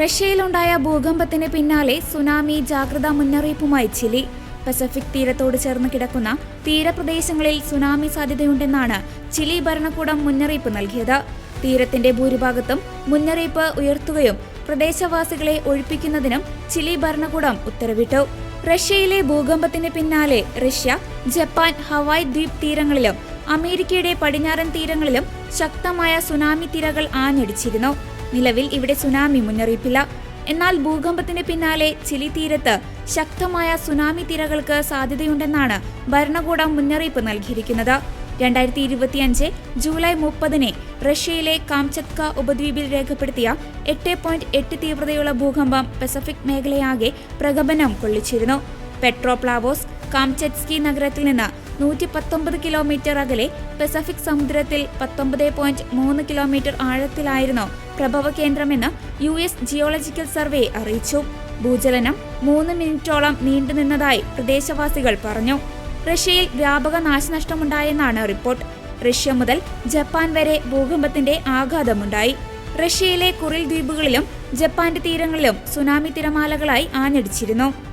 റഷ്യയിലുണ്ടായ ഭൂകമ്പത്തിന് പിന്നാലെ സുനാമി ജാഗ്രതാ മുന്നറിയിപ്പുമായി ചിലി. പസഫിക് തീരത്തോട് ചേർന്ന് കിടക്കുന്ന തീരപ്രദേശങ്ങളിൽ സുനാമി സാധ്യതയുണ്ടെന്നാണ് ചിലി ഭരണകൂടം മുന്നറിയിപ്പ് നൽകിയത്. തീരത്തിന്റെ ഭൂരിഭാഗത്തും മുന്നറിയിപ്പ് ഉയർത്തുകയും പ്രദേശവാസികളെ ഒഴിപ്പിക്കുന്നതിനും ചിലി ഭരണകൂടം ഉത്തരവിട്ടു. റഷ്യയിലെ ഭൂകമ്പത്തിന് പിന്നാലെ റഷ്യ ജപ്പാൻ ഹവായ് ദ്വീപ് തീരങ്ങളിലും അമേരിക്കയുടെ പടിഞ്ഞാറൻ തീരങ്ങളിലും ശക്തമായ സുനാമി തിരകൾ ആഞ്ഞടിച്ചിരുന്നു. നിലവിൽ ഇവിടെ സുനാമി മുന്നറിയിപ്പില്ല. എന്നാൽ ഭൂകമ്പത്തിന് പിന്നാലെ ചിലി തീരത്ത് ശക്തമായ സുനാമി തിരകൾക്ക് സാധ്യതയുണ്ടെന്നാണ് ഭരണകൂടം മുന്നറിയിപ്പ് നൽകിയിരിക്കുന്നത്. രണ്ടായിരത്തി ഇരുപത്തിയഞ്ച് ജൂലൈ മുപ്പതിന് റഷ്യയിലെ കാംചത്ക ഉപദ്വീപിൽ രേഖപ്പെടുത്തിയ എട്ട് പോയിന്റ് എട്ട് തീവ്രതയുള്ള ഭൂകമ്പം പസഫിക് മേഖലയാകെ പ്രകമ്പനം കൊള്ളിച്ചിരുന്നു. പെട്രോപ്ലാവോസ് കാംചറ്റ്സ്കി നഗരത്തിൽ നിന്ന് നൂറ്റി പത്തൊമ്പത് കിലോമീറ്റർ അകലെ പസഫിക് സമുദ്രത്തിൽ പത്തൊമ്പത് പോയിന്റ് മൂന്ന് കിലോമീറ്റർ ആഴത്തിലായിരുന്നു പ്രഭവ കേന്ദ്രമെന്ന് യു എസ് ജിയോളജിക്കൽ സർവേ അറിയിച്ചു. ഭൂചലനം മൂന്ന് മിനിറ്റോളം നീണ്ടുനിന്നതായി പ്രദേശവാസികൾ പറഞ്ഞു. റഷ്യയിൽ വ്യാപക നാശനഷ്ടമുണ്ടായെന്നാണ് റിപ്പോർട്ട്. റഷ്യ മുതൽ ജപ്പാൻ വരെ ഭൂകമ്പത്തിന്റെ ആഘാതമുണ്ടായി. റഷ്യയിലെ കുറിൽ ദ്വീപുകളിലും ജപ്പാന്റെ തീരങ്ങളിലും സുനാമി തിരമാലകളായി ആഞ്ഞടിച്ചിരുന്നു.